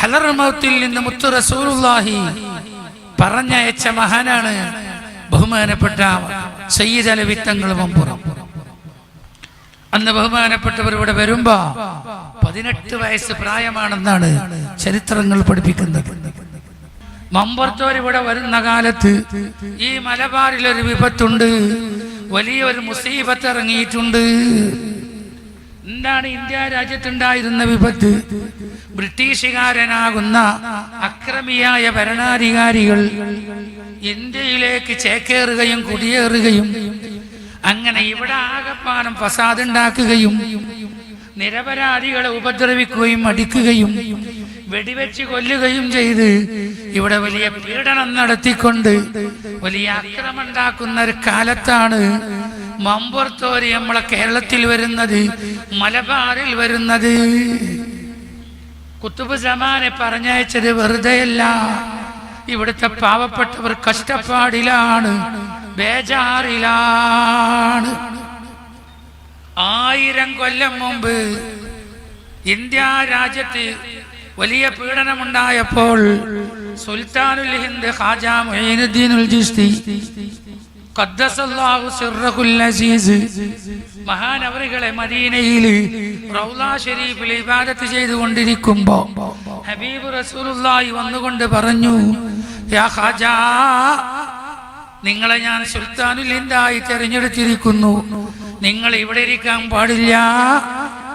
ഹലർമൗത്തിൽ നിന്ന് മുത്തു റസൂലുള്ളാഹി പറഞ്ഞയച്ച മഹാനാണ് ബഹുമാനപ്പെട്ട സയ്യിദ് വിത്തങ്ങൾ മമ്പുറം. അന്ന് ബഹുമാനപ്പെട്ടവർ ഇവിടെ വരുമ്പോ പതിനെട്ട് വയസ്സ് പ്രായമാണെന്നാണ് ചരിത്രങ്ങൾ പഠിപ്പിക്കുന്നത്. മമ്പുറത്തോർ ഇവിടെ വരുന്ന കാലത്ത് ഈ മലബാറിൽ ഒരു വിപത്തുണ്ട്. വലിയൊരു മുസീബത്ത് ഇറങ്ങിയിട്ടുണ്ട്. എന്താണ് ഇന്ത്യ രാജ്യത്തുണ്ടായിരുന്ന വിപത്ത്? ബ്രിട്ടീഷുകാരനാകുന്ന അക്രമിയായ ഭരണാധികാരികൾ ഇന്ത്യയിലേക്ക് ചേക്കേറുകയും കുടിയേറുകയും അങ്ങനെ ഇവിടെ ആകപ്പാനം ഫസാദുണ്ടാക്കുകയും നിരപരാധികളെ ഉപദ്രവിക്കുകയും അടിക്കുകയും വെടിവെച്ച് കൊല്ലുകയും ചെയ്ത് ഇവിടെ വലിയ പീഡനം നടത്തിക്കൊണ്ട് വലിയ അക്രമം ഉണ്ടാക്കുന്ന ഒരു കാലത്താണ് മമ്പുറത്തോര് നമ്മളെ കേരളത്തിൽ വരുന്നത് മലബാറിൽ വരുന്നത്. കുത്തുബ് സമാനെ പറഞ്ഞയച്ചത് വെറുതെയല്ല. ഇവിടുത്തെ പാവപ്പെട്ടവർ കഷ്ടപ്പാടിലാണ് ബേജാറിലാണ്. ആയിരം കൊല്ലം മുമ്പ് ഇന്ത്യ രാജ്യത്ത് വലിയ പീഡനമുണ്ടായപ്പോൾ സുൽത്താനുൽ ഹിന്ദ് ഹാജ മൊയ്നുദ്ദീൻ ഉൽ ഖദ്ദസല്ലാഹു അസീസ്. മഹാനവറുകളെ മദീനയിൽ ഷരീഫിൽ ഇബാദത്ത് ചെയ്തുകൊണ്ടിരിക്കുമ്പോ ഹബീബ് റസൂലുള്ളാഹി വന്നുകൊണ്ട് പറഞ്ഞു യാ ഖാജാ നിങ്ങളെ ഞാൻ സുൽത്താനുൽ ഹിന്ദായി തെരഞ്ഞെടുത്തിരിക്കുന്നു. നിങ്ങൾ ഇവിടെ ഇരിക്കാൻ പാടില്ല.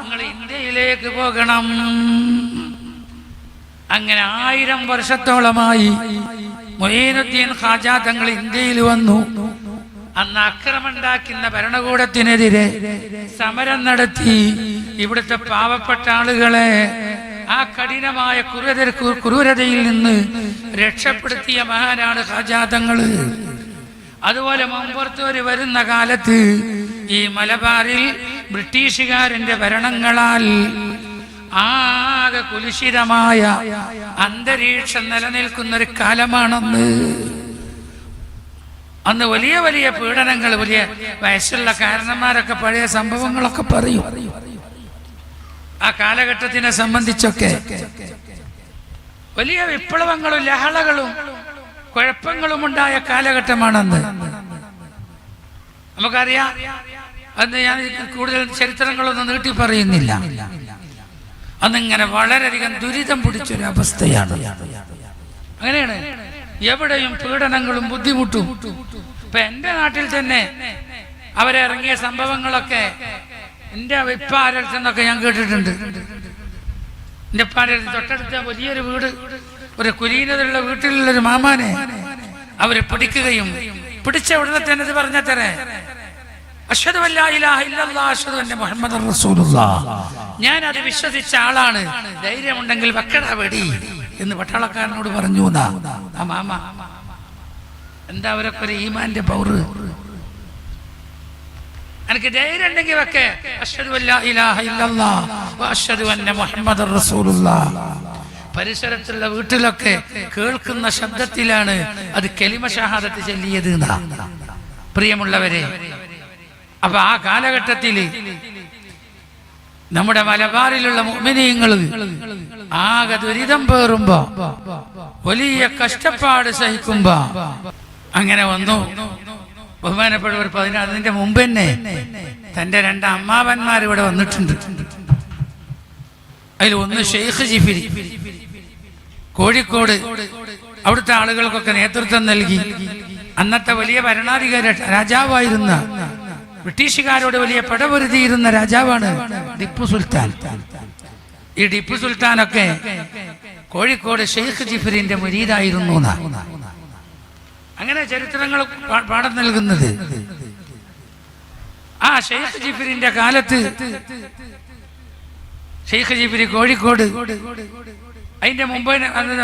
നിങ്ങൾ ഇന്ത്യയിലേക്ക് പോകണം. അങ്ങനെ ആയിരം വർഷത്തോളമായി മൊയ്നുദ്ദീൻ ഖാജ തങ്ങൾ ഇന്ത്യയിൽ വന്നു. അന്ന് അക്രമുണ്ടാക്കുന്ന ഭരണകൂടത്തിനെതിരെ സമരം നടത്തി ഇവിടുത്തെ പാവപ്പെട്ട ആളുകളെ ആ കഠിനമായ ക്രൂരത ക്രൂരതയിൽ നിന്ന് രക്ഷപ്പെടുത്തിയ മഹാനാണ് ഹജാതങ്ങൾ അതുപോലെ ഒരു വരുന്ന കാലത്ത് ഈ മലബാറിൽ ബ്രിട്ടീഷുകാരന്റെ ഭരണങ്ങളാൽ ആകെ കുലുഷിതമായ അന്തരീക്ഷം നിലനിൽക്കുന്ന ഒരു കാലമാണെന്ന്. അന്ന് വലിയ വലിയ പീഡനങ്ങൾ വലിയ വയസ്സുള്ള കാരണന്മാരൊക്കെ പഴയ സംഭവങ്ങളൊക്കെ പറയും. ആ കാലഘട്ടത്തിനെ സംബന്ധിച്ചൊക്കെ വലിയ വിപ്ലവങ്ങളും ലഹളകളും കുഴപ്പങ്ങളും ഉണ്ടായ കാലഘട്ടമാണെന്ന്. നമുക്കറിയാം അന്ന് ഞാൻ കൂടുതൽ ചരിത്രങ്ങളൊന്നും നീട്ടി പറയുന്നില്ല. അന്നിങ്ങനെ വളരെയധികം ദുരിതം പിടിച്ചൊരു അവസ്ഥയാണ് അങ്ങനെയാണ് എവിടെയും പീഡനങ്ങളും ബുദ്ധിമുട്ടും. ഇപ്പൊ എന്റെ നാട്ടിൽ തന്നെ അവരെ ഇറങ്ങിയ സംഭവങ്ങളൊക്കെ എന്റെ ഇപ്പാരടുത്ത് നിന്നൊക്കെ ഞാൻ കേട്ടിട്ടുണ്ട്. എന്റെ ഇപ്പാരടുത്ത് തൊട്ടടുത്ത വലിയൊരു വീട് ഒരു കുലീനതയുള്ള വീട്ടിലുള്ളൊരു മാമാനെ അവർ പിടിക്കുകയും പിടിച്ച ഉടനെ തന്നെ ഇത് പറഞ്ഞ തരേ റസൂലുള്ളാഹ് ഞാൻ അത് വിശ്വസിച്ച ആളാണ്. ധൈര്യമുണ്ടെങ്കിൽ വെക്കട വെടി. എന്ന് പട്ടാളക്കാരനോട് പറഞ്ഞു. ആ മാമ എന്താ അവരൊക്കെ ഒരു ഈമാന്റെ പൗറ് എനിക്ക് ധൈര്യം ഉണ്ടെങ്കിൽ വെക്കെ. പരിസരത്തുള്ള വീട്ടിലൊക്കെ കേൾക്കുന്ന ശബ്ദത്തിലാണ് അത് കെലിമ ഷഹാദത്ത് ചൊല്ലിയത് പ്രിയമുള്ളവരെ അപ്പൊ ആ കാലഘട്ടത്തിൽ നമ്മുടെ മലബാറിലുള്ള മുഅ്മിനീങ്ങൾ ആകെ ദുരിതം പേറുമ്പോ വലിയ കഷ്ടപ്പാട് സഹിക്കുമ്പോ അങ്ങനെ വന്നു. ബഹുമാനപ്പെട്ടവർ പതിനാ അതിന്റെ മുമ്പ് തന്നെ തന്റെ രണ്ട് അമ്മാവന്മാർ ഇവിടെ വന്നിട്ടുണ്ട്. അതിൽ ഒന്ന് ഷെയ്ഖ് ജിഫിരി കോഴിക്കോട് അവിടുത്തെ ആളുകൾക്കൊക്കെ നേതൃത്വം നൽകി. അന്നത്തെ വലിയ ഭരണാധികാരി രാജാവായിരുന്ന ബ്രിട്ടീഷുകാരോട് വലിയ പടപൊരുതിയിരുന്ന രാജാവാണ് ടിപ്പു സുൽത്താൻ. ഈ ടിപ്പു സുൽത്താനൊക്കെ കോഴിക്കോട് ഷെയ്ഖ് ജിഫറിന്റെ മുരീദായിരുന്നു. അങ്ങനെ ചരിത്രങ്ങൾ പാഠം നൽകുന്നത്. ആ ഷെയ്ഖ് ജിഫറിന്റെ കാലത്ത് ഷെയ്ഖ് ജിഫിരി കോഴിക്കോട് അതിന്റെ മുമ്പ്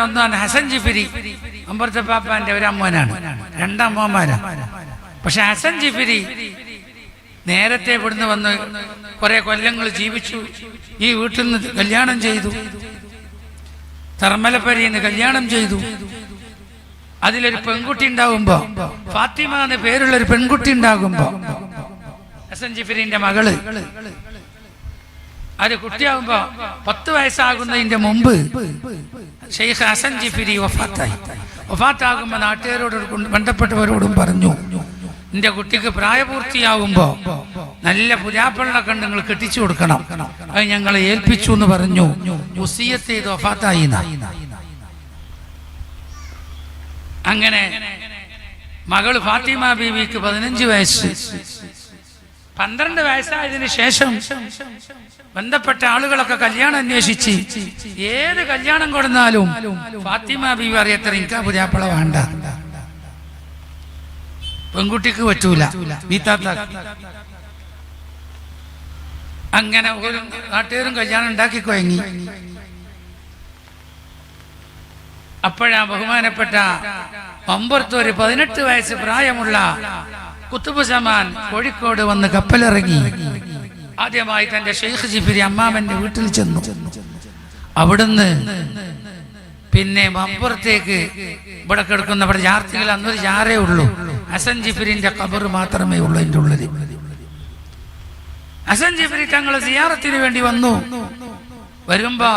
ഒന്നാണ് ഹസൻ ജിഫിരി അമ്പർത്തപ്പാപ്പാന്റെ ഒരു അമ്മനാണ് രണ്ടമ്മമാരാ. പക്ഷെ ഹസൻ ജിഫിരി നേരത്തെ ഇവിടുന്ന് വന്ന് കുറെ കൊല്ലങ്ങൾ ജീവിച്ചു. ഈ വീട്ടിൽ നിന്ന് കല്യാണം ചെയ്തു. തർമ്മലപ്പരിയിൽ നിന്ന് കല്യാണം ചെയ്തു. അതിലൊരു പെൺകുട്ടി ഉണ്ടാകുമ്പോ ഫാത്തിമ എന്ന പേരുള്ള ഒരു പെൺകുട്ടി ഉണ്ടാകുമ്പോ ഹസൻ ജിഫിരിന്റെ മകൾ. അത് കുട്ടിയാകുമ്പോ പത്ത് വയസ്സാകുന്നതിന്റെ മുമ്പ് ഷെയ്ഖ് ഹസൻ ജിഫിരി വഫാത്തായി. വഫാത്താകുമ്പോ നാട്ടുകാരോട് ബന്ധപ്പെട്ടവരോടും പറഞ്ഞു നിന്റെ കുട്ടിക്ക് പ്രായപൂർത്തിയാവുമ്പോൾ നല്ല പുരാപ്പിള്ളൊക്കെ നിങ്ങൾ കെട്ടിച്ചു കൊടുക്കണം. അത് ഞങ്ങളെ ഏൽപ്പിച്ചു എന്ന് പറഞ്ഞു. അങ്ങനെ മകൾ ഫാത്തിമ ബീവിക്ക് പതിനഞ്ച് വയസ്സ്. പന്ത്രണ്ട് വയസ്സായതിനു ശേഷം ബന്ധപ്പെട്ട ആളുകളൊക്കെ കല്യാണം അന്വേഷിച്ച് ഏത് കല്യാണം കൊടുത്താലും ഫാത്തിമ ബീവി അറിയത്ര എനിക്ക് പുരാപ്പിള വേണ്ട. പെൺകുട്ടിക്ക് പറ്റൂല. വീത്താത്ത അങ്ങനെ ഒരു നാട്ടുകാരും കല്യാണം ഉണ്ടാക്കി കൊയങ്ങി. അപ്പോഴാ ബഹുമാനപ്പെട്ട ഒമ്പുറത്ത് ഒരു പതിനെട്ട് വയസ്സ് പ്രായമുള്ള കുത്തുബ് സമാൻ കോഴിക്കോട് വന്ന് കപ്പലിറങ്ങി. ആദ്യമായി തന്റെ ഷെയ്ഖ് ജിഫിരി അമ്മാമന്റെ വീട്ടിൽ ചെന്നു. അവിടുന്ന് പിന്നെ അപ്പുറത്തേക്ക് ഇവിടെ കിടക്കുന്ന ഇവിടെ ജാർത്തികൾ അന്നൊരു ജാറേ ഉള്ളൂ. അസൻ ജിഫിരിന്റെ കബർ മാത്രമേ ഉള്ളൂ എന്റെ ഉള്ളിൽ ഹസൻ ജിഫിരി തങ്ങൾ സിയാറത്തിന് വേണ്ടി വന്നു. വരുമ്പോ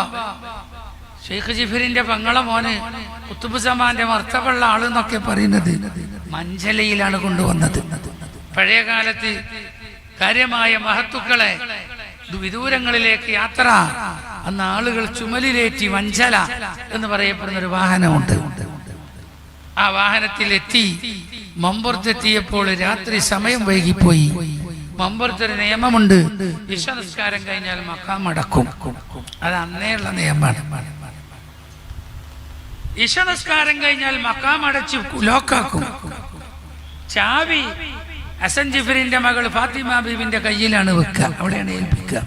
ഷെയ്ഖ് ജിഫിരിന്റെ പങ്ങള മോന് കുത്തുബ് സമാന്റെ ആൾ എന്നൊക്കെ പറയുന്നത് മഞ്ചലയിലാണ് കൊണ്ടുവന്നത്. പഴയ കാലത്ത് കാര്യമായ മഹത്തുക്കളെ വിദൂരങ്ങളിലേക്ക് യാത്ര. അന്ന് ആളുകൾ ചുമലിലേറ്റി വഞ്ചല എന്ന് പറയപ്പെടുന്ന ഒരു വാഹനമുണ്ട്. ആ വാഹനത്തിൽ എത്തി മമ്പുറത്തെത്തിയപ്പോൾ രാത്രി സമയം വൈകിപ്പോയി. മമ്പുറത്തൊരു നിയമമുണ്ട്. വിശ്വനിസ്കാരം കഴിഞ്ഞാൽ മക്കാം അടക്കും അത് അന്നേയുള്ള നിയമമാണ്. ഇഷനസ്കാരം കഴിഞ്ഞാൽ മക്കാം അടച്ച് ലോക്കാക്കും. ചാവി ഹസൻ ജിഫിറിന്റെ മകൾ ഫാത്തിമ ബീബിന്റെ കയ്യിലാണ് വെക്കുക. അവിടെയാണ് ഏൽപ്പിക്കുക.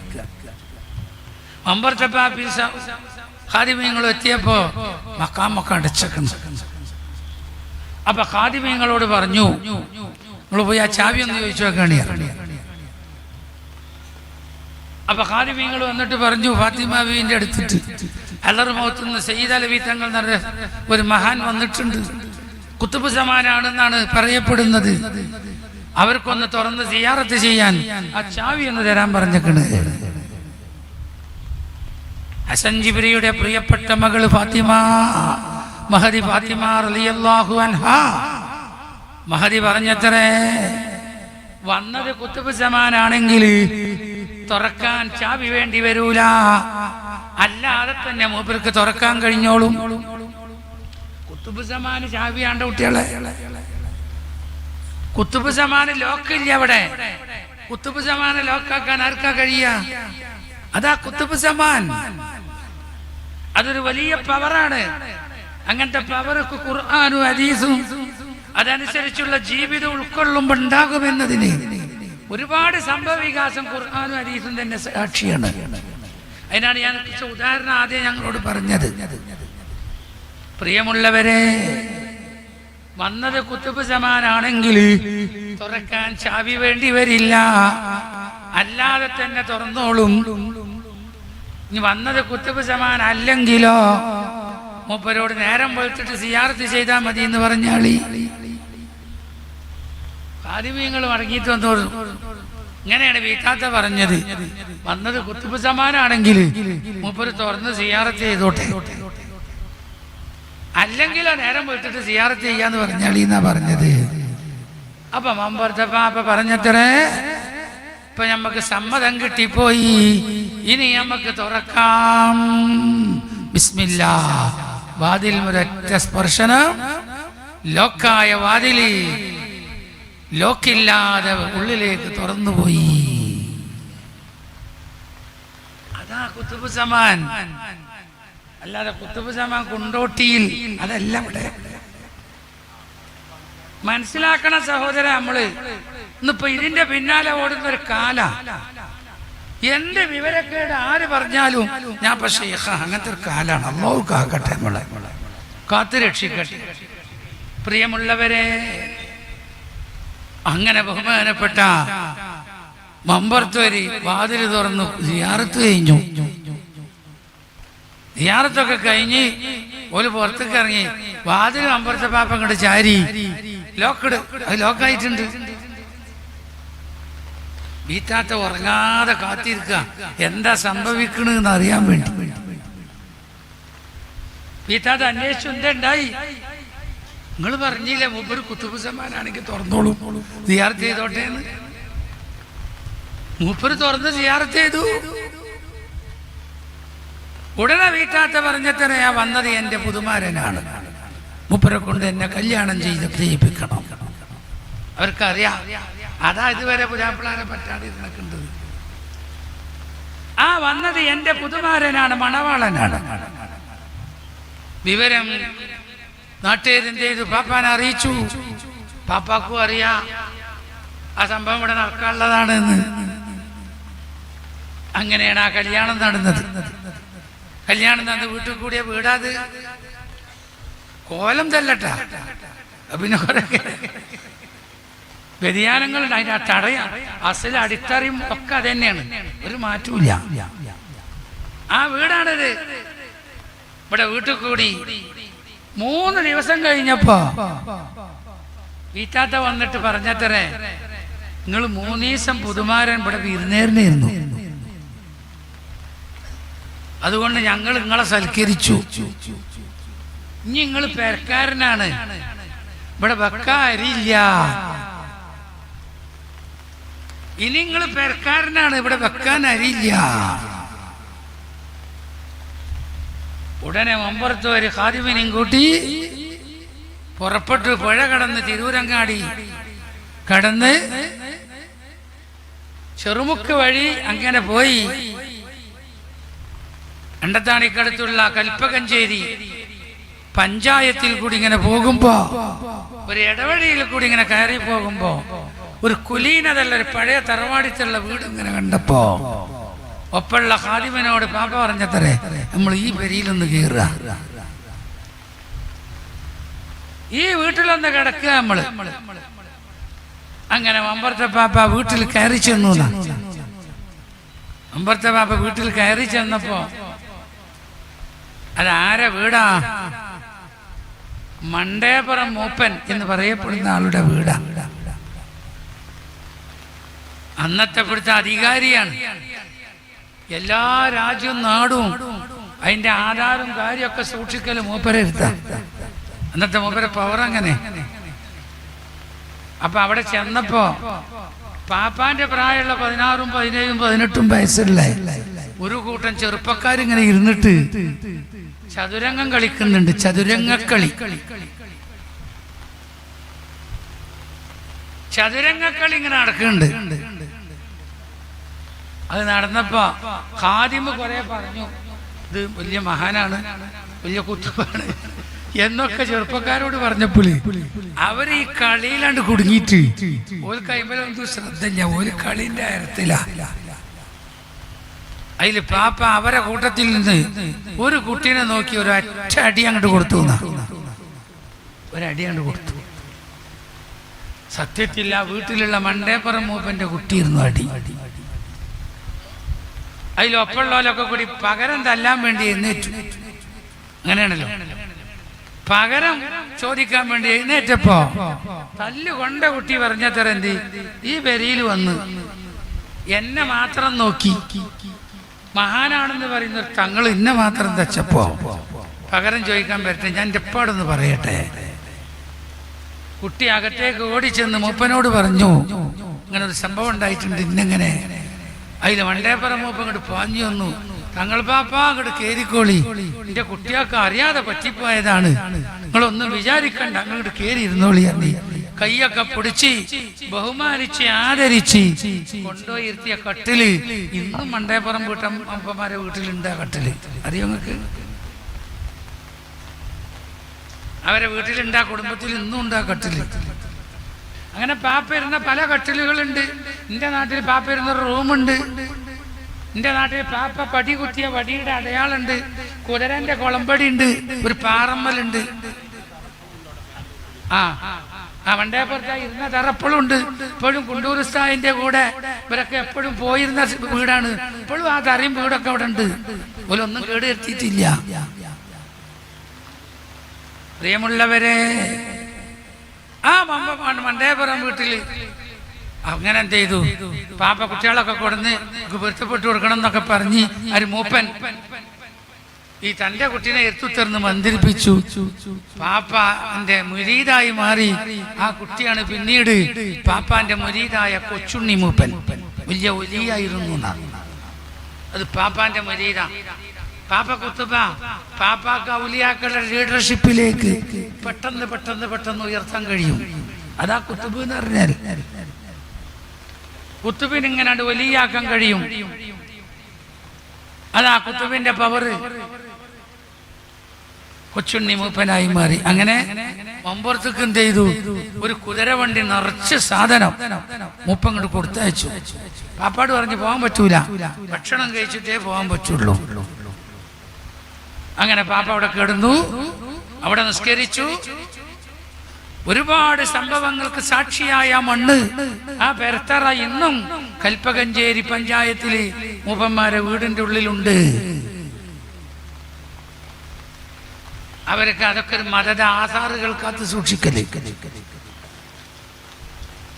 എത്തിയപ്പോ ഖാദിമീങ്ങൾ എത്തിയപ്പോ മക്കാമൊക്കെ അപ്പൊ ഖാദിമീങ്ങളോട് പറഞ്ഞു നിങ്ങൾ പോയി ആ ചാവി ഒന്ന് ചോദിച്ചു നോക്കണേ അപ്പൊ ഖാദിമീങ്ങൾ വന്നിട്ട് പറഞ്ഞു ഫാത്തിമ ബീവിന്റെ അടുത്തിട്ട് അല്ലർ മുഖത്തുനിന്ന് സയ്യിദ് അലവി തങ്ങൾ ഒരു മഹാൻ വന്നിട്ടുണ്ട്. കുത്തുബ് സമാനാണെന്നാണ് പറയപ്പെടുന്നത്. അവർക്കൊന്ന് തുറന്ന് സിയാറത്ത് ചെയ്യാൻ ആ ചാവി ഒന്ന് തരാൻ പറഞ്ഞേക്കണ്. അസഞ്ജിബിരിയുടെ ജിബ്രിയുടെ പ്രിയപ്പെട്ട മകൾ ഫാത്തിമ മഹദി ഫാത്തിമ റളിയല്ലാഹു അൻഹാ. മഹദി പറഞ്ഞത്രേ വന്നത് കുത്തുബ് സമാനാണെങ്കിൽ തുറക്കാൻ ചാവി വേണ്ടി വരൂല. അല്ലാതെ തന്നെ മൂപ്പർക്ക് തുറക്കാൻ കഴിഞ്ഞോളും. കുത്തുബ് സമാന് ചാവിയാണ്ട കുട്ടികളെ. കുത്തുബ് സമാന ലോക്കില്ല അവിടെ. കുത്തുബ് സമാന ലോക്കാക്കാൻ ആർക്കാ കഴിയ? അതാ കുത്തുബ് സമാൻ. അതൊരു വലിയ പവറാണ്. അങ്ങനത്തെ പവർ ഖുർആാനും ഹദീസും അതനുസരിച്ചുള്ള ജീവിതം ഉൾക്കൊള്ളുമ്പോൾ ഉണ്ടാകുമെന്നതിന് ഒരുപാട് സംഭവ വികാസം ഖുർആാനും ഹദീസും തന്നെ സാക്ഷിയാണ്. അതിനാണ് ഞാൻ ഉദാഹരണം ആദ്യം ഞങ്ങളോട് പറഞ്ഞത്. പ്രിയമുള്ളവരെ വന്നത് കുത്തുബ് സമാനാണെങ്കിൽ തുറക്കാൻ ചാവി വേണ്ടി വരില്ല. അല്ലാതെ തന്നെ തുറന്നോളും. ഇനി വന്നത് കുത്തുബ് സമാൻ അല്ലെങ്കിലോ മൂപ്പരോട് നേരം വെളുത്തിട്ട് സിയാർത്ത് ചെയ്താൽ മതി എന്ന് പറഞ്ഞാളി. ആദിമീങ്ങളും മടങ്ങിയിട്ട് വന്നു ഇങ്ങനെയാണ് വീട്ടാത്ത പറഞ്ഞത്. വന്നത് കുത്തുബ് സമാനാണെങ്കിൽ മൂപ്പര് തുറന്ന് സിയാറത്ത് ചെയ്തോട്ടെ. അല്ലെങ്കിലോ നേരം വിട്ടിട്ട് സിയാറത്ത് ചെയ്യാന്ന് പറഞ്ഞാളി എന്നാ പറഞ്ഞത്? അപ്പൊ മമ്പർത്തപ്പ പറഞ്ഞത്രേ ഇപ്പൊ നമുക്ക് സമ്മതം കിട്ടിപ്പോയി. ഇനി നമുക്ക് തുറക്കാം. ബിസ്മില്ല. വാതിൽ ഒരൊറ്റ സ്പർശനം. ലോക്കായ വാതിലി ലോക്കില്ലാതെ ഉള്ളിലേക്ക് തുറന്നുപോയി. അതാ കുത്തുബ് സമാൻ അല്ലാതെ കുത്തുബ് സമാൻ കുണ്ടോട്ടിയിൽ. അതല്ല ഇവിടെ. മനസ്സിലാക്കണ സഹോദര നമ്മൾ. ഇന്നിപ്പോ ഇതിന്റെ പിന്നാലെ ഓടുന്ന ഒരു കാല. എന്ത് വിവരക്കേട് ആര് പറഞ്ഞാലും ഞാൻ പക്ഷേ അങ്ങനത്തെ ഒരു കാലാണ്. അമ്മാവ് കാക്കട്ടെ നമ്മളെ. കാത്തു രക്ഷിക്കട്ടെ. പ്രിയമുള്ളവരെ അങ്ങനെ ബഹുമാനപ്പെട്ട മമ്പർത്തോരി വാതിൽ തുറന്നു സിയാറത്ത് കഴിഞ്ഞു. സിയാറത്തൊക്കെ കഴിഞ്ഞ് ഒരു പുറത്തേക്ക് ഇറങ്ങി വാതിൽ അമ്പലത്തെ പാപ്പ അങ്ങോട്ട് ചാരി. ലോക്കിട് അത് ലോക്കായിട്ടുണ്ട് വീറ്റാത്ത ഉറങ്ങാതെ കാത്തിരിക്കുക എന്താ സംഭവിക്കണെന്ന് അറിയാൻ വേണ്ടി. വീറ്റാത്ത അന്വേഷിച്ചു എന്തുണ്ടായി നിങ്ങൾ പറഞ്ഞില്ലേ മൂപ്പര് കുത്തുബ് സമ്മാനാണെങ്കിൽ തുറന്നോളൂ. സിയാർത്ത് ചെയ്തോട്ടെ മൂപ്പര് തുറന്ന് സിയാർത്ത് ചെയ്തു. ഉടനെ വീട്ടാത്ത പറഞ്ഞത്ര ഞാൻ വന്നത് എന്റെ പുതുമാരനാണ്. മുപ്പരെ കൊണ്ട് എന്നെ കല്യാണം ചെയ്ത് ചെയ്യിപ്പിക്കണം അവർക്കറിയാം. അതാ ഇതുവരെ പുരാപ്പിളാരെ പറ്റാതെ നടക്കേണ്ടത് ആ വന്നത് എന്റെ പുതുമാരനാണ് മണവാളനാണ്. വിവരം നാട്ടുകാരെന്ത് ചെയ്തു പാപ്പാനെ അറിയിച്ചു? പാപ്പാക്കും അറിയാം. ആ സംഭവം ഇവിടെ നടക്കാനുള്ളതാണ് അങ്ങനെയാണ് ആ കല്യാണം നടന്നത്. കല്യാണം നടന്ന് വീട്ടിൽ കൂടിയ വീടാത് കോലം തല്ലട്ട. പിന്നെ കുറെ വ്യതിയാനങ്ങളുണ്ട്. അതിന്റെ ആ തടയ അസൽ അടിത്തറയും ഒക്കെ അത് തന്നെയാണ്. ഒരു മാറ്റമില്ല ആ വീടാണത്. ഇവിടെ വീട്ടിൽ കൂടി മൂന്ന് ദിവസം കഴിഞ്ഞപ്പോ വീറ്റാത്ത വന്നിട്ട് പറഞ്ഞത്രേ നിങ്ങൾ മൂന്നീസം പുതുമാരൻ ഇവിടെ വിരുന്നേറിനായിരുന്നു. അതുകൊണ്ട് ഞങ്ങൾ നിങ്ങളെ സൽക്കരിച്ചു. ഇനി നിങ്ങൾ പെരക്കാരനാണ്. ഇവിടെ വെക്കാരില്ല. ഇനി നിങ്ങൾ പെരക്കാരനാണ്. ഇവിടെ വെക്കാൻ അരിയില്ല ഉടനെ മമ്പുറത്ത് ഒരു ഹാദിമിനെയും കൂട്ടി പുറപ്പെട്ടു പുഴ കടന്ന് തിരൂരങ്ങാടി കടന്ന് ചെറുമുക്ക് വഴി അങ്ങനെ പോയി. എണ്ടത്താണിക്കടുത്തുള്ള കൽപ്പകഞ്ചേരി പഞ്ചായത്തിൽ കൂടി ഇങ്ങനെ പോകുമ്പോ ഒരു ഇടവഴിയിൽ കൂടി ഇങ്ങനെ കയറി പോകുമ്പോ ഒരു കുലീനതല്ല ഒരു പഴയ തറവാടിച്ചുള്ള വീട് ഇങ്ങനെ കണ്ടപ്പോ ഒപ്പുള്ള ഹാദിമനോട് പാപ്പ പറഞ്ഞത്രേ നമ്മൾ ഈ പെരിയിലൊന്ന് കീറുക. ഈ വീട്ടിലൊന്ന് കിടക്കുക നമ്മൾ. അങ്ങനെ മമ്പർത്തെ പാപ്പ വീട്ടിൽ കയറി ചെന്നു അമ്പർത്തെ പാപ്പ വീട്ടിൽ കയറി ചെന്നപ്പോ അതാരെ വീടാ? മണ്ടേപ്പുറം മൂപ്പൻ എന്ന് പറയപ്പെടുന്ന ആളുടെ വീടാ. അന്നത്തെ പിടുത്ത അധികാരിയാണ്. എല്ലാ രാജ്യവും നാടും അതിന്റെ ആധാരം കാര്യമൊക്കെ സൂക്ഷിക്കൽ മൂപ്പരെ അന്നത്തെ മൂപ്പരെ പവർ അങ്ങനെ. അപ്പൊ അവിടെ ചെന്നപ്പോ പാപ്പാന്റെ പ്രായമുള്ള പതിനാറും പതിനേഴും പതിനെട്ടും വയസ്സുള്ള ഒരു കൂട്ടം ചെറുപ്പക്കാരിങ്ങനെ ഇരുന്നിട്ട് ചതുരംഗം കളിക്കുന്നുണ്ട്. ചതുരംഗക്കളി. ചതുരംഗക്കളി ഇങ്ങനെ നടക്കുന്നുണ്ട്. അത് നടന്നപ്പോ ഖാദിമ കുറെ പറഞ്ഞു ഇത് വലിയ മഹാനാണ് വലിയ കുത്തുപ്പാണ് എന്നൊക്കെ ചെറുപ്പക്കാരോട് പറഞ്ഞപ്പോൾ അവർ ഈ കളിയിലാണ്ട് കുടുങ്ങിയിട്ട് ഒരു കൈമലൊന്നും ശ്രദ്ധയില്ല ഒരു കളിന്റെ അരത്തിലാ അതിൽ പാപ്പ അവരെ കൂട്ടത്തിൽ നിന്ന് ഒരു കുട്ടീനെ നോക്കി ഒരു ഒറ്റ അടി അങ്ങോട്ട് കൊടുത്തു. ഒരടി അങ്ങോട്ട് കൊടുത്തു. സത്യത്തിൽ ആ വീട്ടിലുള്ള മണ്ടേപ്പുറം മൂപ്പന്റെ കുട്ടിയിരുന്നു അടി. അതിലൊപ്പമുള്ളവരൊക്കെ കൂടി പകരം തല്ലാൻ വേണ്ടി എഴുന്നേറ്റു. അങ്ങനെയാണല്ലോ. പകരം ചോദിക്കാൻ വേണ്ടി എഴുന്നേറ്റപ്പോ തല്ലുകൊണ്ട കുട്ടി പറഞ്ഞത്ര എന്ത്? ഈ പെരിയിൽ വന്ന് എന്നെ മാത്രം നോക്കി. മഹാനാണെന്ന് പറയുന്ന തങ്ങൾ ഇന്ന മാത്രം തച്ചപ്പോ? പകരം ചോദിക്കാൻ പറ്റേ ഞാൻ എന്റെ എപ്പാടൊന്ന് പറയട്ടെ. കുട്ടി അകത്തേക്ക് ഓടിച്ചെന്ന് മൂപ്പനോട് പറഞ്ഞു. ഇങ്ങനെ ഒരു സംഭവം ഉണ്ടായിട്ടുണ്ട് ഇന്നെങ്ങനെ. അതിൽ വണ്ടേപ്പുറം മൂപ്പ് ഇങ്ങോട്ട് പാഞ്ഞു വന്നു. തങ്ങൾ പാപ്പ അങ്ങോട്ട് കേറിക്കോളി. എന്റെ കുട്ടികൾക്ക് അറിയാതെ പറ്റിപ്പോയതാണ്. നിങ്ങളൊന്നും വിചാരിക്കണ്ട. അങ്ങോട്ട് കേറി ഇരുന്നോളി അന്നീ കൈയൊക്കെ പിടിച്ച് ബഹുമാനിച്ച് ആദരിച്ച് കൊണ്ടുപോയി ഇരുത്തിയ കട്ടിൽ ഇന്നും മണ്ടേപ്പുറം വീട്ടം അപ്പന്മാരെ വീട്ടിലുണ്ട് ആ കട്ടിൽ. അറിയോ നിങ്ങൾക്ക്? അവരെ വീട്ടിലുണ്ട് ആ കുടുംബത്തിൽ ഇന്നും ഉണ്ട് ആ കട്ടിൽ. അങ്ങനെ പാപ്പ ഇരുന്ന പല കട്ടിലുകളുണ്ട്. എന്റെ നാട്ടിൽ പാപ്പ ഇരുന്ന റൂമുണ്ട്. എന്റെ നാട്ടിൽ പാപ്പ പടി കുത്തിയ വടിയുടെ അടയാളുണ്ട്. കുതിരന്റെ കുളമ്പടി ഉണ്ട് ഒരു പാറമ്മലുണ്ട്. ആ ആ പുറത്ത് ഇരുന്ന തറ എപ്പോഴും ഉണ്ട് ഇപ്പോഴും കുണ്ടൂർ കൂടെ ഇവരൊക്കെ എപ്പോഴും പോയിരുന്ന വീടാണ്. ഇപ്പോഴും ആ തറയും വീടൊക്കെ അവിടെ ഉണ്ട്. ഒന്നും കേട് വരുത്തിയിട്ടില്ല പ്രിയമുള്ളവരെ ആ മമ്പ മണ്ടേപുരം വീട്ടിൽ അങ്ങനെ എന്ത് ചെയ്തു? പാപ്പ കുട്ടികളൊക്കെ കൊടുന്ന് പൊരുത്തപ്പെട്ടു കൊടുക്കണം എന്നൊക്കെ പറഞ്ഞ് ഒരു മൂപ്പൻ ഈ തന്റെ കുട്ടീനെ എത്തുത്തർന്ന് മന്ദിരിപ്പിച്ചു. പാപ്പാന്റെ മുരീതായി മാറി. ആ കുട്ടിയാണ് പിന്നീട് പാപ്പാന്റെ മുരീതായ കൊച്ചുണ്ണി മൂപ്പൻ. വലിയ ഒലിയായിരുന്നു അത് പാപ്പാന്റെ മുരീത പാപ്പ കുത്തുബ പാപ്പാക്ക് ഔലിയാക്കളുടെ ലീഡർഷിപ്പിലേക്ക് പെട്ടെന്ന് പെട്ടെന്ന് പെട്ടെന്ന് ഉയർത്താൻ കഴിയും. അതാ കുത്തുബ് എന്ന് പറഞ്ഞാൽ കുത്തുബിന് ഇങ്ങനെ വലിയ ആക്കാൻ കഴിയും. അതാ കുത്തുബിന്റെ പവറ് കൊച്ചുണ്ണി മൂപ്പനായി മാറി. അങ്ങനെ മമ്പുറത്തേക്ക് എന്ത് ചെയ്തു? ഒരു കുതിര വണ്ടി നിറച്ച് സാധനം മൂപ്പങ്ങോട്ട് കൊടുത്തയച്ചു. പാപ്പാട് പറഞ്ഞു പോകാൻ പറ്റൂല. ഭക്ഷണം കഴിച്ചിട്ടേ പോകാൻ പറ്റുള്ളൂ. അങ്ങനെ പാപ്പ അവിടെ കിടന്നു. അവിടെ നിസ്കരിച്ചു. ഒരുപാട് സംഭവങ്ങൾക്ക് സാക്ഷിയായ മണ്ണ് ആ പെരത്തറ ഇന്നും കൽപ്പകഞ്ചേരി പഞ്ചായത്തിലെ മൂപ്പന്മാരെ വീടിന്റെ ഉള്ളിലുണ്ട്. അവരൊക്കെ അതൊക്കെ ഒരു മതത ആധാറുകൾ കാത്ത് സൂക്ഷിക്കൽ.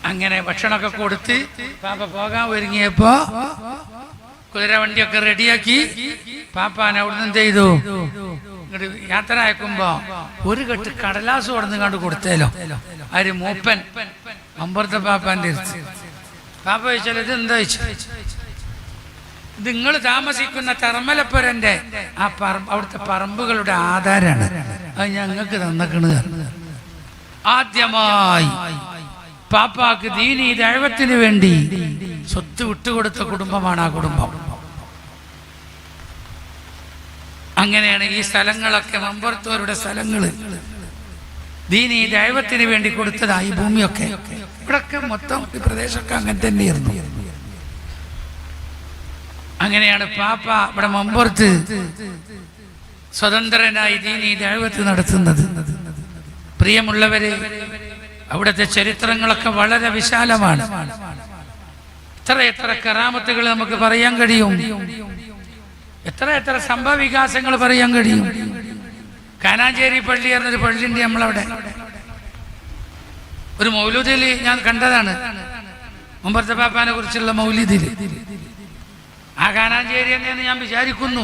അങ്ങനെ ഭക്ഷണമൊക്കെ കൊടുത്ത് പാപ്പ പോകാൻ ഒരുങ്ങിയപ്പോ കുതിര വണ്ടിയൊക്കെ റെഡിയാക്കി പാപ്പാൻ അവിടുന്ന് ചെയ്തു? യാത്ര അയക്കുമ്പോ ഒരു കെട്ട് കടലാസ് കൊടുന്ന് കണ്ട് കൊടുത്തേലോ. ആര് മൂപ്പൻ. അമ്പർത്ത പാപ്പാന്റെ പാപ്പ ചോദിച്ചാൽ ഇത് എന്താ ചോദിച്ചു? നിങ്ങൾ താമസിക്കുന്ന തർമ്മലപ്പുരന്റെ ആ പറമ്പ് അവിടുത്തെ പറമ്പുകളുടെ ആധാരമാണ് അത് ഞങ്ങൾക്ക് തന്നക്കണ്. ആദ്യമായി പാപ്പാക്ക് ദീനി ദൈവത്തിന് വേണ്ടി സ്വത്ത് വിട്ടുകൊടുത്ത കുടുംബമാണ് ആ കുടുംബം. അങ്ങനെയാണ് ഈ സ്ഥലങ്ങളൊക്കെ മമ്പുറത്തൂരുടെ സ്ഥലങ്ങൾ ദീനി ദൈവത്തിന് വേണ്ടി കൊടുത്തതായി ഭൂമിയൊക്കെ. ഇവിടൊക്കെ മൊത്തം ഈ പ്രദേശമൊക്കെ അങ്ങനെ തന്നെയായിരുന്നു. അങ്ങനെയാണ് പാപ്പ ഇവിടെ മമ്പുറത്ത് സ്വതന്ത്രനായി ദീനി ദൈവത്ത് നടത്തുന്നത്. പ്രിയമുള്ളവരെ അവിടുത്തെ ചരിത്രങ്ങളൊക്കെ വളരെ വിശാലമാണ്. എത്ര എത്ര കറാമത്തുകൾ നമുക്ക് പറയാൻ കഴിയും. എത്ര എത്ര സംഭവ വികാസങ്ങൾ പറയാൻ കഴിയും. കാനാഞ്ചേരി പള്ളി എന്നൊരു പള്ളിയുണ്ട് നമ്മളവിടെ. ഒരു മൗലൂദിൽ ഞാൻ കണ്ടതാണ്. മുമ്പത്തെ പാപ്പാനെ കുറിച്ചുള്ള മൗലിദിൽ ആ കാനാഞ്ചേരി തന്നെയെന്ന് ഞാൻ വിചാരിക്കുന്നു.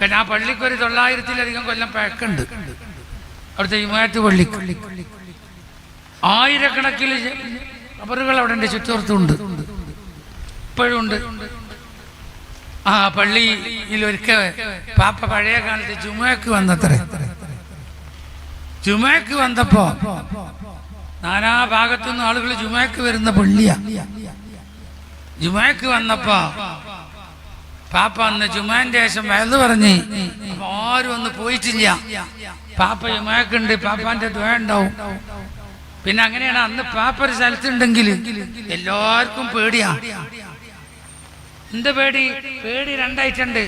കാരണം ആ പള്ളിക്ക് ഒരു തൊള്ളായിരത്തിലധികം കൊല്ലം പഴക്കുണ്ട്. അവിടുത്തെ ഇമാറ്റ് പള്ളി ആയിരക്കണക്കിന് റബ്ബറുകൾ അവിടെ എന്റെ ചുറ്റുപുറത്തുണ്ട് ഇപ്പോഴും ഉണ്ട്. ആ പള്ളിയിൽ ഒരിക്കൽ പാപ്പ പഴയ കാലത്ത് ജുമയ്ക്ക് വന്നത്രേ. ജുമയ്ക്ക് വന്നപ്പോ നാനാ ഭാഗത്തുനിന്ന് ആളുകൾ ജുമയ്ക്ക് വരുന്ന പള്ളിയാ. ജുമയ്ക്ക് വന്നപ്പോ പാപ്പ അന്ന് ജുമാന്റെ ശേഷം വയത് പറഞ്ഞു. ആരും ഒന്ന് പോയിട്ടില്ല. പാപ്പ ചുമക്കുണ്ട് പാപ്പാന്റെ ദ്വയ ഉണ്ടാവും. പിന്നെ അങ്ങനെയാണ് അന്ന് പാപ്പ ഒരു സ്ഥലത്തുണ്ടെങ്കിൽ എല്ലാവർക്കും പേടിയാ. എന്ത് പേടി? പേടി രണ്ടായിട്ടുണ്ട്.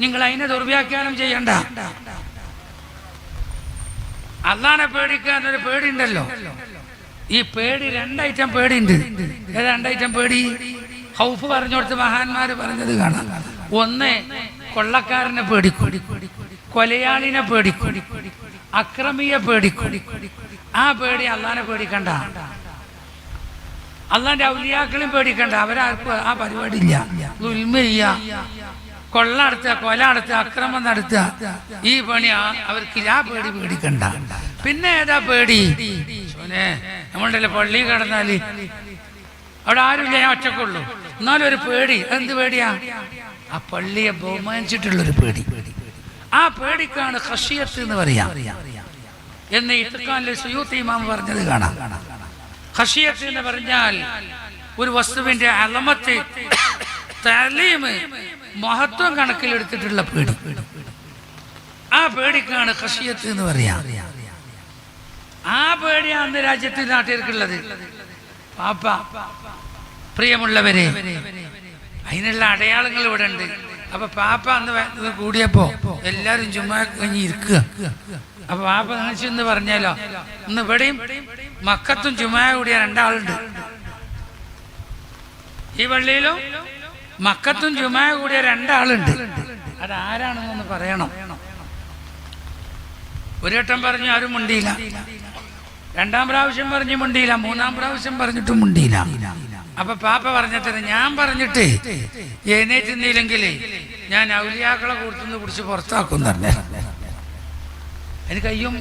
നിങ്ങൾ അതിനെ ദുർവ്യാഖ്യാനം ചെയ്യണ്ട. അള്ളാനെ പേടിക്കാൻ പേടി ഉണ്ടല്ലോ ഈ പേടി രണ്ടൈറ്റം പേടിയുണ്ട്. ഏതാ രണ്ടൈറ്റം പേടി? ഹൗഫ് പറഞ്ഞോടത്ത് മഹാന്മാര് പറഞ്ഞത് കാണാം. ഒന്ന് കൊള്ളക്കാരനെ പേടിക്കൊടി കൊലയാളിനെ പേടിക്കൊടി അക്രമിയെ പേടിക്കൊടി ആ പേടി അള്ളാനെ പേടിക്കണ്ട. അള്ളാന്റെ ഔലിയാക്കളും പേടിക്കണ്ട. അവരാർക്കും ആ പരിപാടി ഇല്ല ദുൽമ കൊള്ള നടത്തുക കൊല നടത്തുക അക്രമം നടത്തുക. ഈ പണി അവർക്ക് ആ പേടി പേടിക്കണ്ട. പിന്നെ ഏതാ പേടി? നമ്മളുടെ പള്ളി കിടന്നാൽ. അവിടെ ആരുമില്ല? ഞാൻ ഒറ്റക്കുള്ളൂ. എന്നാലും ഒരു പേടി. എന്ത് പേടിയാ? ആ പള്ളിയെ ബഹുമാനിച്ചിട്ടുള്ളൊരു പേടി. ആ പേടിക്കാണ് ഹഷിയത്ത് എന്ന് പറയാം. എന്ന് ഇത്തക്കാലിൽ സുയൂത്ത് ഇമാം പറഞ്ഞത് കാണാം. ഹഷിയത്ത് എന്ന് പറഞ്ഞാൽ ഒരു വസ്തുവിന്റെ അലമത്ത് തലീമ് മഹത്വം കണക്കിലെടുത്തിട്ടുള്ള പേടി. ആ പേടിക്കാണ് ഹഷിയത്ത് എന്ന് പറയാം. ആ പേടിയാണ് അന്ന് നാട്ടിലേക്കുള്ളത് നാട്ടുകാർക്കുള്ളത് പാപ്പ പ്രിയമുള്ളവരെ അതിനുള്ള അടയാളങ്ങൾ ഇവിടെ ഉണ്ട് അപ്പൊ പാപ്പ അന്ന് കൂടിയപ്പോ എല്ലാരും ചുമ്മാ കഴിഞ്ഞ് ഇരിക്കുക. അപ്പൊ പാപ്പ എന്ന് പറഞ്ഞാലോ ഇന്ന് ഇവിടെയും മക്കത്തും ചുമ്മാ കൂടിയ രണ്ടാളുണ്ട്. ഈ പള്ളിയിലും മക്കത്തും ചുമ്മാ കൂടിയ രണ്ടാളുണ്ട്. അതാരാണെന്നൊന്ന് പറയണം. ഒരു വട്ടം പറഞ്ഞു ആരും മുണ്ടിയില്ല. രണ്ടാം പ്രാവശ്യം പറഞ്ഞു മുണ്ടിയില്ല. മൂന്നാം പ്രാവശ്യം പറഞ്ഞിട്ടും മുണ്ടിയില്ല. അപ്പൊ പാപ്പ പറഞ്ഞത്ര ഞാൻ പറഞ്ഞിട്ട് എഴുന്നേറ്റുന്നില്ലെങ്കിൽ ഞാൻ ഔലിയാക്കളെ കൂട്ടുനിന്ന് പിടിച്ച് പുറത്താക്കും തന്നെ. എനിക്ക് കയ്യും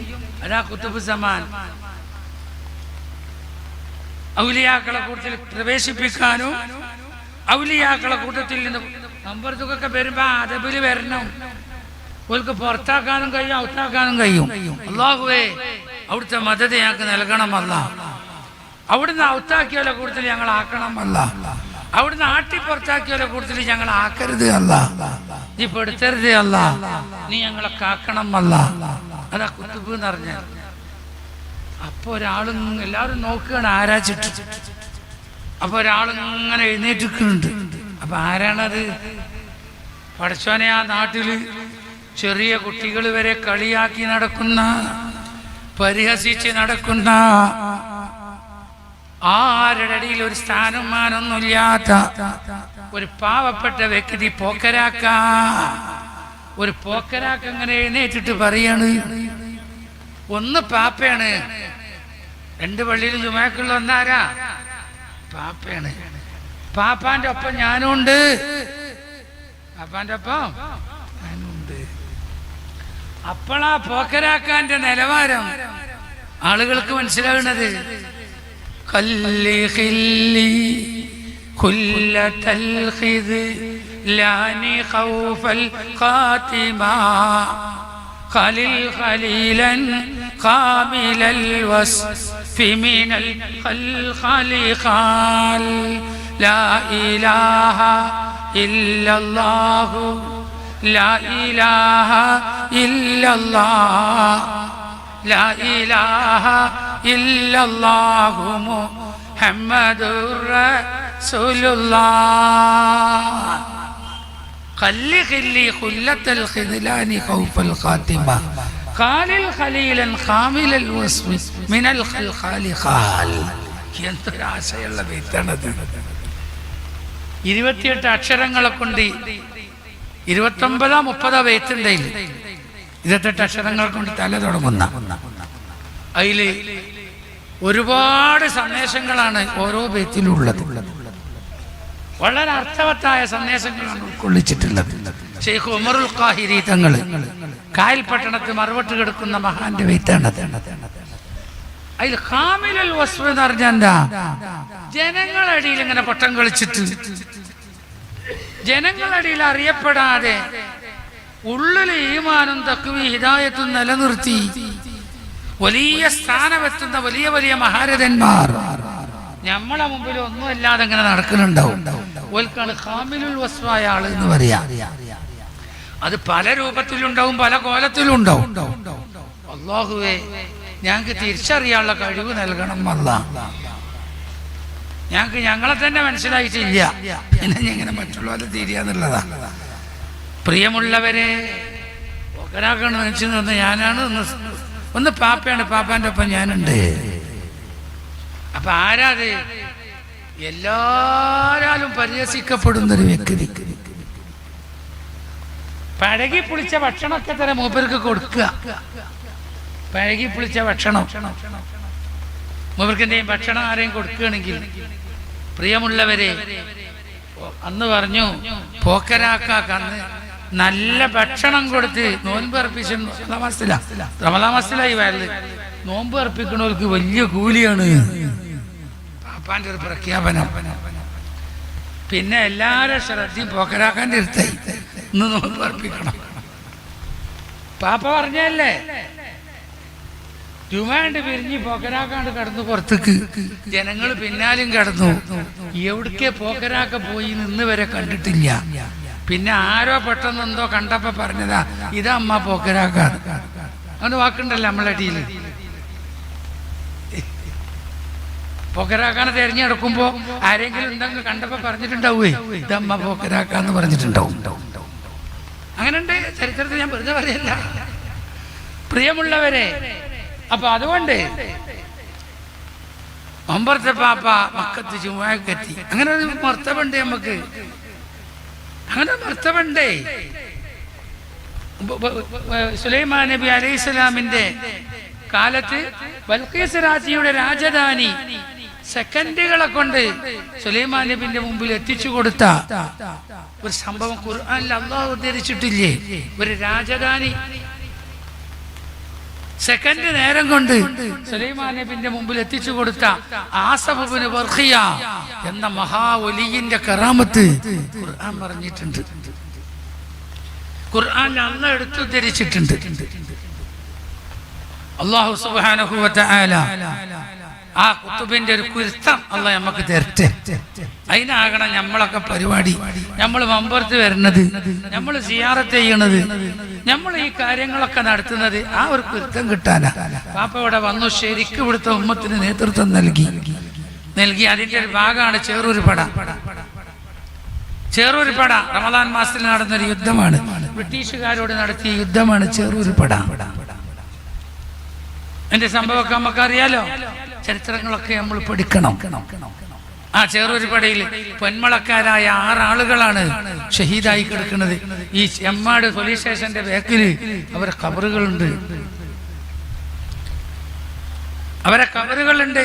അതാ കുത്തുബ് സമാൻ ഔലിയാക്കളെ കൂട്ടത്തിൽ പ്രവേശിപ്പിക്കാനും ഔലിയാക്കളെ കൂട്ടത്തിൽ നിന്ന് നമ്പർത്തുകൊക്കെ വരുമ്പോ അതബിൽ വരണം. ഓൾക്ക് പുറത്താക്കാനും കഴിയും ഔത്താക്കാനും കഴിയും. അള്ളാഹുവേ അവിടുത്തെ മദത് ഞങ്ങൾക്ക് നൽകണമല്ല അവിടുന്ന് ഔത്താക്കിയോലെ കൂടുതൽ ഞങ്ങൾ ആക്കണം അല്ല. അവിടുന്ന് ആട്ടി പുറത്താക്കിയോലെ കൂടുതൽ ഞങ്ങൾ ആക്കരുത് അല്ല. നീ പെടുത്തരുത് അല്ല. നീ ഞങ്ങളെ കാക്കണം അല്ല. അതാ കുത്തുബ് എന്ന് പറഞ്ഞ. അപ്പൊ ഒരാളും എല്ലാവരും നോക്കുകയാണ് ആരാ ചിട്ടു അപ്പൊ ഒരാളിങ്ങനെ എഴുന്നേറ്റിക്കുന്നുണ്ട് അപ്പൊ ആരാണത്? പഠിച്ചോനെ ആ നാട്ടിൽ ചെറിയ കുട്ടികൾ വരെ കളിയാക്കി നടക്കുന്ന പരിഹസിച്ച് നടക്കുന്ന ആരുടെ ഒരു സ്ഥാനമാനൊന്നുമില്ലാത്ത ഒരു പാവപ്പെട്ട വ്യക്തി പോക്കരാക്ക. ഒരു പോക്കരാക്ക അങ്ങനെ എഴുന്നേറ്റിട്ട് പറയാണ്. ഒന്ന് പാപ്പയാണ്. രണ്ട് പള്ളിയിൽ ജുമാക്കുള്ള ഒന്നാരാ? പാപ്പയാണ്. പാപ്പാന്റെ ഒപ്പം ഞാനും ഉണ്ട് പാപ്പാന്റെ ഒപ്പം ഞാനും ഉണ്ട് അപ്പോഴാ പോക്കരാക്കാന്റെ നിലവാരം ആളുകൾക്ക് മനസ്സിലാകുന്നത്. خلي خلي كل تلخذ لاني خوف القاتمة خلل خليلا قابل الوصف من الخلخل خال لا إله إلا الله. لا إله إلا الله. لا إله إلا الله محمد رسول الله خلي خلي خلة الخذلان خوف الخاتمة قال الخليلا خامل الوصف من الخلخال خال എന്തൊരാശയുള്ള വ്യക്താണത് ഇരുപത്തിയെട്ട് അക്ഷരങ്ങളെ കൊണ്ട് ഇരുപത്തൊമ്പതോ മുപ്പതോ വെയ്ത്തുണ്ടതിൽ ഇരുപത്തെട്ട് അക്ഷരങ്ങൾ കൊണ്ട് തല തുടങ്ങുന്ന. അതിൽ ഒരുപാട് സന്ദേശങ്ങളാണ് ഓരോ ബെയ്ത്തിലുള്ളത്. വളരെ അർത്ഥവത്തായ സന്ദേശങ്ങളാണ് ഉൾക്കൊള്ളിച്ചിട്ടുള്ളത്. ഷെയ്ഖ് ഉമറുൽ ഖാഹിരി തങ്ങൾ കായൽ പട്ടണത്ത് മറുപട്ട് കിടക്കുന്ന മഹാന്റെ വെയ്ത്താണത് അതിൽ ഹാമിലൽ വസ്തു എന്ന് പറഞ്ഞാൽ എന്താ? ജനങ്ങളടിയിൽ ഇങ്ങനെ പട്ടം കളിച്ചിട്ട് ജനങ്ങളടിയിൽ അറിയപ്പെടാതെ ഉള്ളിൽ ഈമാനും തക്കുവി ഹിദായത്തും നിലനിർത്തി. വലിയ സ്ഥാനമെത്തുന്ന വലിയ വലിയ മഹാരഥന്മാർ നമ്മളെ മുമ്പിൽ ഒന്നും അല്ലാതെ ഇങ്ങനെ നടക്കുന്നുണ്ടാവും. ആൾ എന്ന് പറയാ. അത് പല രൂപത്തിലുണ്ടാവും പല കോലത്തിലും ഉണ്ടാവും അള്ളാഹുവേ ഞങ്ങൾക്ക് തിരിച്ചറിയാനുള്ള കഴിവ് നൽകണം അല്ല. ഞങ്ങൾക്ക് ഞങ്ങളെ തന്നെ മനസ്സിലായിട്ടില്ല. പിന്നെ ഇങ്ങനെ മറ്റുള്ളവരെ തിരിയാന്നുള്ളതാ. പ്രിയമുള്ളവരെ ഒരാൾക്കാണ് നനച്ചു ഞാനാണ്. ഒന്ന് പാപ്പയാണ്. പാപ്പാന്റെ ഒപ്പം ഞാനുണ്ട്. അപ്പൊ ആരാത്? എല്ലാരാലും പരിഹസിക്കപ്പെടുന്ന ഒരു വ്യക്തി. പഴകി പുളിച്ച ഭക്ഷണമൊക്കെ തന്നെ മൂപ്പർക്ക് കൊടുക്കുക. പഴകി പുളിച്ച ഭക്ഷണം. മൂപ്പർക്ക് എന്തെങ്കിലും ഭക്ഷണം ആരെയും കൊടുക്കുകയാണെങ്കിൽ പ്രിയമുള്ളവരെ അന്ന് പറഞ്ഞു പോക്കരാക്കാക്ക് അന്ന് നല്ല ഭക്ഷണം കൊടുത്ത് നോൻപ് അർപ്പിച്ചു റമദാ മാസത്തിലായി വയലിൽ നോമ്പ് അർപ്പിക്കണവർക്ക് വലിയ കൂലിയാണ്. പാപ്പാന്റെ ഒരു പ്രഖ്യാപനം. പിന്നെ എല്ലാരും ശ്രദ്ധയും പോക്കരാക്കാന്റെ അടുത്തായി. ഇന്ന് നോമ്പ് അർപ്പിക്കണം. പാപ്പ പറഞ്ഞല്ലേ? ജുമാണ്ട് പിരിഞ്ഞ് പോക്കരാക്കാണ്ട് കടന്നു പുറത്തേക്ക്. ജനങ്ങൾ പിന്നാലും കടന്നു. എവിടേക്ക് പോക്കരാക്ക പോയി നിന്ന് വരെ കണ്ടിട്ടില്ല. പിന്നെ ആരോ പെട്ടെന്ന് എന്തോ കണ്ടപ്പോ പറഞ്ഞതാ ഇതാ അമ്മ പോക്കരാക്ക. അങ്ങനെ വാക്കുണ്ടല്ലോ നമ്മളെ ടീൽ പോക്കരാക്കാനെ തെരഞ്ഞെടുക്കുമ്പോ ആരെങ്കിലും എന്തെങ്കിലും കണ്ടപ്പോ പറഞ്ഞിട്ടുണ്ടാവേ ഇതമ്മ പോക്കരാക്കാന്ന് പറഞ്ഞിട്ടുണ്ടാവും. അങ്ങനെ ഉണ്ട് ചരിത്രത്തിൽ ഞാൻ വെറുതെ പറയല്ല. പ്രിയമുള്ളവരെ അപ്പൊ അതുകൊണ്ട് ഒമ്പർത്തെ പാപ്പ മക്കത്ത് ചുമ്മാക്കെത്തി അങ്ങനെ ഒരു മർത്തവുണ്ട് നമുക്ക്. അങ്ങനെ ബ- സുലൈമാൻ നബി അലൈഹി സ്വലാമിന്റെ കാലത്ത് ബൽഖീസ് രാജിയുടെ രാജധാനി സെക്കൻഡുകളെ കൊണ്ട് സുലൈമാൻ നബിന്റെ മുമ്പിൽ എത്തിച്ചു കൊടുത്ത ഒരു സംഭവം ഖുർആനിൽ അള്ളാഹു ഉദ്ധരിച്ചിട്ടില്ലേ? ഒരു രാജധാനി സെക്കൻഡ് നേരം കൊണ്ട് സുലൈമാൻ നബിന്റെ മുമ്പിൽ എത്തിച്ചു കൊടുത്ത ആസഫിന് വർഹിയ എന്ന മഹാഒലിയിന്റെ കറാമത്ത് ഖുർആൻ പറഞ്ഞിട്ടുണ്ട്. ഖുർആൻ അന്ന് എടുത്തുദ്ധരിച്ചിട്ടുണ്ട് അള്ളാഹു സുബ്ഹാനഹു വ തആല ആ കുത്തുബിന്റെ ഒരു കുരുത്തം അല്ല നമുക്ക് തരട്ടെ. അതിനാകണം നമ്മളൊക്കെ പരിപാടി. നമ്മൾ മമ്പുറത്ത് വരുന്നത് നമ്മൾ സിയാറത്ത് ചെയ്യണത്. നമ്മൾ ഈ കാര്യങ്ങളൊക്കെ നടത്തുന്നത് ആ ഒരു കുരുത്തം കിട്ടാനാ. പാപ്പ ഇവിടെ വന്നു ശരിക്കും ഇവിടുത്തെ ഉമ്മത്തിന് നേതൃത്വം നൽകി. നൽകി. അതിന്റെ ഒരു ഭാഗമാണ് ചേറൂര് പട. ചേറൂര് പട റമദാൻ മാസത്തിൽ നടന്നൊരു യുദ്ധമാണ്. ബ്രിട്ടീഷുകാരോട് നടത്തിയ യുദ്ധമാണ് ചേറൂര് പട. എന്റെ സംഭവമൊക്കെ നമുക്കറിയാലോ ചരിത്രങ്ങളൊക്കെ നമ്മൾ പഠിക്കണം. ആ ചേറൂര് പടയിൽ പൊന്മളക്കാരായ ആറാളുകളാണ് ഷഹീദായി കിടക്കുന്നത്. ഈ എമ്മാട് പോലീസ് സ്റ്റേഷന്റെ ബാക്കിൽ അവരെ കബറുകളുണ്ട് അവരെ കബറുകളുണ്ട്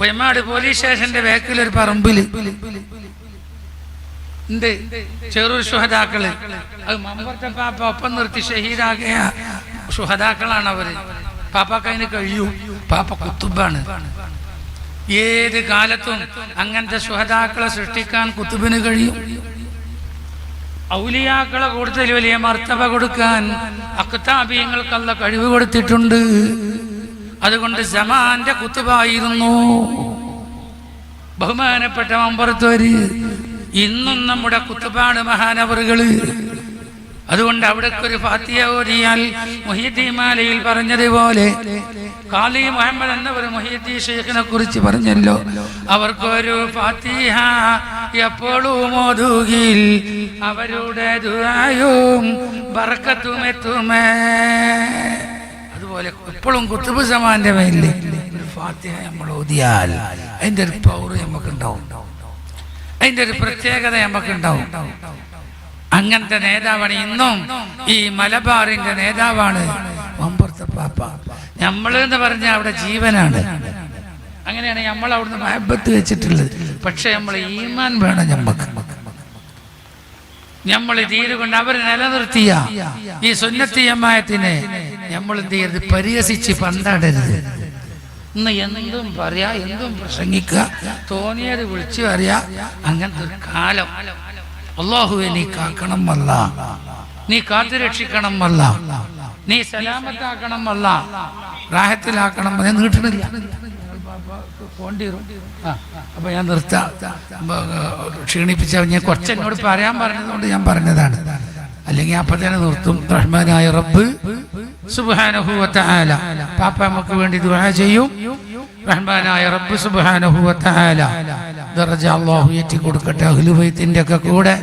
പെമ്മാട് പോലീസ് സ്റ്റേഷന്റെ ബാക്കിൽ ഒരു പറമ്പിൽ. ഉണ്ട്. അത് മമ്പർത്തെ പാപ്പ ഒപ്പം നിർത്തി ഷഹീദാകിയ സുഹതാക്കളാണ് അവർ പാപ്പാക്ക് അതിന് കഴിയൂ. പാപ്പ കുത്തുബാണ്. ഏത് കാലത്തും അങ്ങനത്തെ സുഹതാക്കളെ സൃഷ്ടിക്കാൻ കുത്തുബിന് കഴിയും. ഔലിയാക്കളെ കൂടുതൽ വലിയ മർത്തവ കൊടുക്കാൻ അക്താബിയങ്ങൾക്കല്ല കഴിവ് കൊടുത്തിട്ടുണ്ട്. അതുകൊണ്ട് ജമാന്റെ കുത്തുബായിരുന്നു. ബഹുമാനപ്പെട്ട മമ്പറത്തോര് ഇന്നും നമ്മുടെ കുത്തുപാട് മഹാനവറുകൾ. അതുകൊണ്ട് അവിടേക്ക് ഒരു ഫാത്തിയ ഓതിയാൽ മൊഹീദ്ദീമാലയിൽ പറഞ്ഞതുപോലെ കാലി മുഹമ്മദ് എന്ന ഒരു മൊഹീദ്ദീ ഷെയ്ഖിനെ കുറിച്ച് പറഞ്ഞല്ലോ. അവർക്കൊരു ഫാത്തിഹ എപ്പോഴും ഓതുകിൽ അവരുടെ ദുരായും ബർക്കത്തും എത്തുമേ അതുപോലെ എപ്പോഴും കുത്തുബ് സമാന്റെ മേലിൽ ഒരു ഫാത്തിഹ നമ്മൾ ഓതിയാൽ അതിന്റെ ഒരു പൗർ നമുക്കുണ്ടാവും. അതിന്റെ ഒരു പ്രത്യേകത നമുക്കുണ്ടാവും. അങ്ങനത്തെ നേതാവാണ്. ഇന്നും ഈ മലബാറിന്റെ നേതാവാണ്. പാപ്പ. നമ്മൾ എന്ന് പറഞ്ഞാൽ അവിടെ ജീവനാണ്. അങ്ങനെയാണ് നമ്മൾ അവിടുന്ന് മഹബത്ത് വെച്ചിട്ടുള്ളത്. പക്ഷെ നമ്മൾ ഈമാൻ വേണം നമ്മക്ക് നമ്മൾ തീരുകൊണ്ട് അവർ നിലനിർത്തിയ. ഈ സുന്നത്തിയമ്മായത്തിനെ നമ്മൾ എന്ത് ചെയ്യരുത്? പരിഹസിച്ച് പന്താടരുത്. ഇന്ന് എന്തും പറയാ എന്തും പ്രസംഗിക്കുക തോന്നിയത് വിളിച്ചു പറയാ. അങ്ങനത്തെ ഒരു കാലം. അള്ളാഹുവെ നീ കാക്കണം അല്ല നീ കാത്തു രക്ഷിക്കണം അല്ല നീ സലാമത്താക്കണം അല്ല റാഹത്തിലാക്കണം ഞാൻ നീട്ടണില്ല. അപ്പൊ ഞാൻ നിർത്താം. ക്ഷീണിപ്പിച്ച ഞാൻ കുറച്ച് എന്നോട് പറയാൻ പറഞ്ഞതുകൊണ്ട് ഞാൻ പറഞ്ഞതാണ്. അല്ലെങ്കിൽ അപ്പൊ തന്നെ നിർത്തും. റഹ്മാനായ റബ്ബ് വ പാപ്പ നമുക്ക് വേണ്ടി ദുആ ചെയ്യും. റഹ്മാനായ റബ്ബ് സുബ്ഹാനഹു വ അള്ളാഹു ഏറ്റി കൊടുക്കട്ടെ അഹ്ലുബൈത്തിന്റെ ഒക്കെ കൂടെ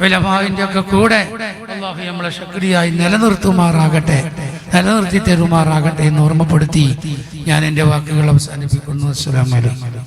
വിലമാവിന്റെ ഒക്കെ കൂടെ. അല്ലാഹു നമ്മളെ ശക്തിയായി നിലനിർത്തുമാറാകട്ടെ നിലനിർത്തി തരുമാറാകട്ടെ എന്ന് ഓർമ്മപ്പെടുത്തി ഞാൻ എന്റെ വാക്കുകൾ അവസാനിപ്പിക്കുന്നു. അസ്സലാമു അലൈക്കും.